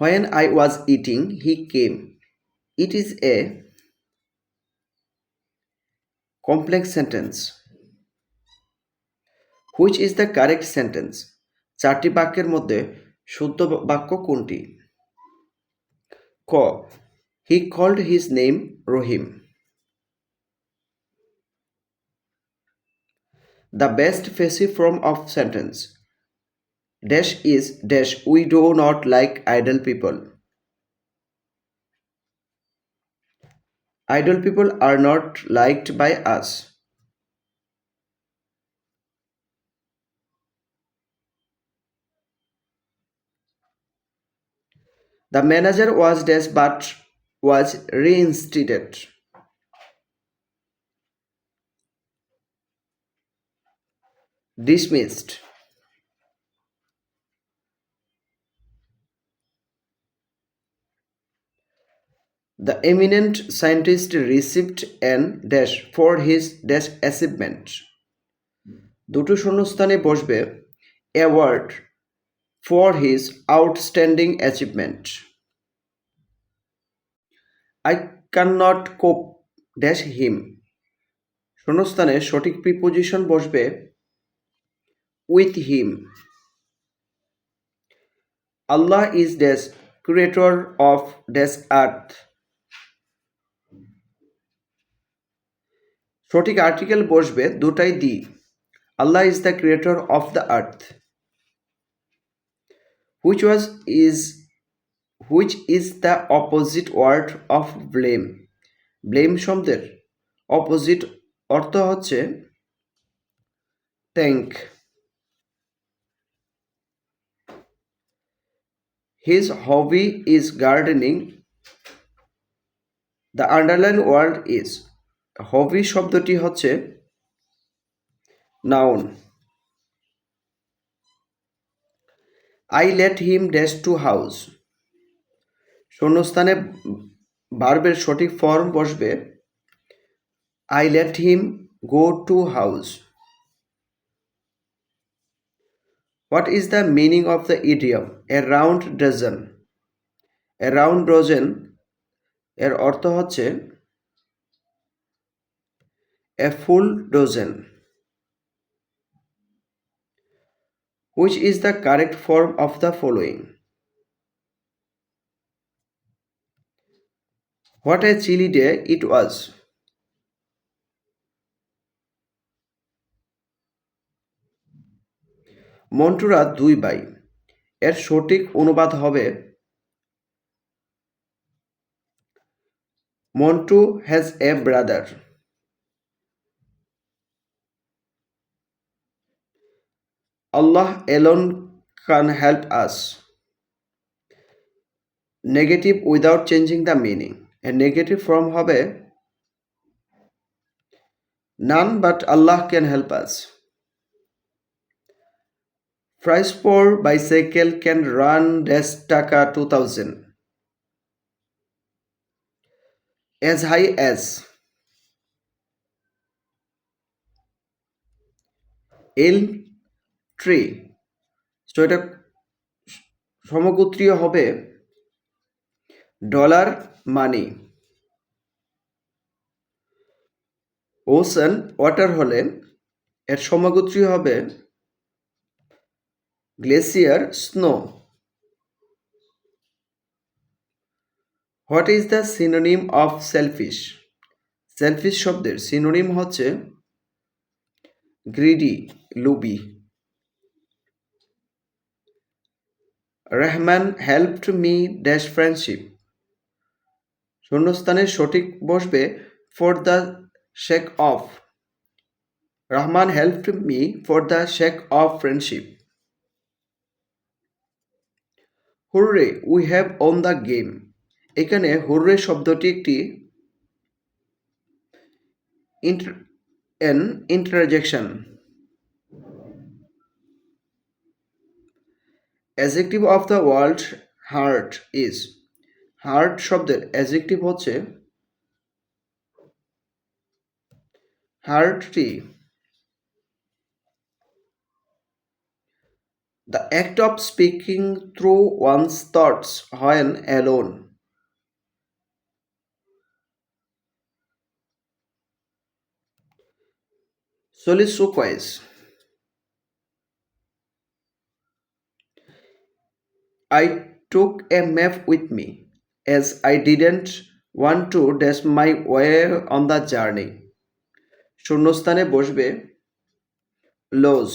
When I was eating, he came. It is a complex sentence. Which is the correct sentence? চারটি বাক্যের মধ্যে শুদ্ধ বাক্য কোনটি ক he called his name Rahim the best passive form of sentence dash is dash we do not like idle people idle people are not liked by us. The manager was dash but was reinstated. Dismissed. The eminent scientist received an dash for his dash achievement. দুটো শূন্যস্থানে বসবে award for his outstanding achievement I can not cope dash him শূন্যস্থানে সঠিক preposition বসবে with him Allah is dash creator of dash earth সঠিক article বসবে, দুটাই the. Allah is the creator of the earth which was is which is the opposite word of blame blame শব্দের opposite অর্থ হচ্ছে thank his hobby is gardening the underline word is hobby শব্দটি হচ্ছে noun. I let him dash to house শূন্যস্থানে বার্বের সঠিক form বসবে। I let him go to house what is the meaning of the idiom a round dozen a round dozen এর অর্থ হচ্ছে a full dozen. Which is the correct form of the following? What a chilly day it was. মন্টুরা দুই ভাই এর সঠিক অনুবাদ হবে Montu has a brother Allah alone can help us. Negative without changing the meaning. A negative form হবে None but Allah can help us. Price for bicycle can run dash taka 2000. As high as L tree তো এটা সমগোত্রীয় হবে dollar মানি ocean water হলে এর সমগোত্রীয় হবে glacier snow what is the synonym of selfish selfish শব্দের synonym হচ্ছে greedy লুবি Rehman helped me dash friendship শূন্যস্থানে সঠিক বসবে for the sake of Rahman helped me for the sake of friendship hurray we have won the game এখানে hurray শব্দটি একটি interjection adjective of the world hurt is hurt শব্দের adjective হচ্ছে হার্টটি the act of speaking through one's thoughts when alone Soliloquies. I took a map with me as I didn't want to dash my way on the journey. শূন্যস্থানে বসবে লোজ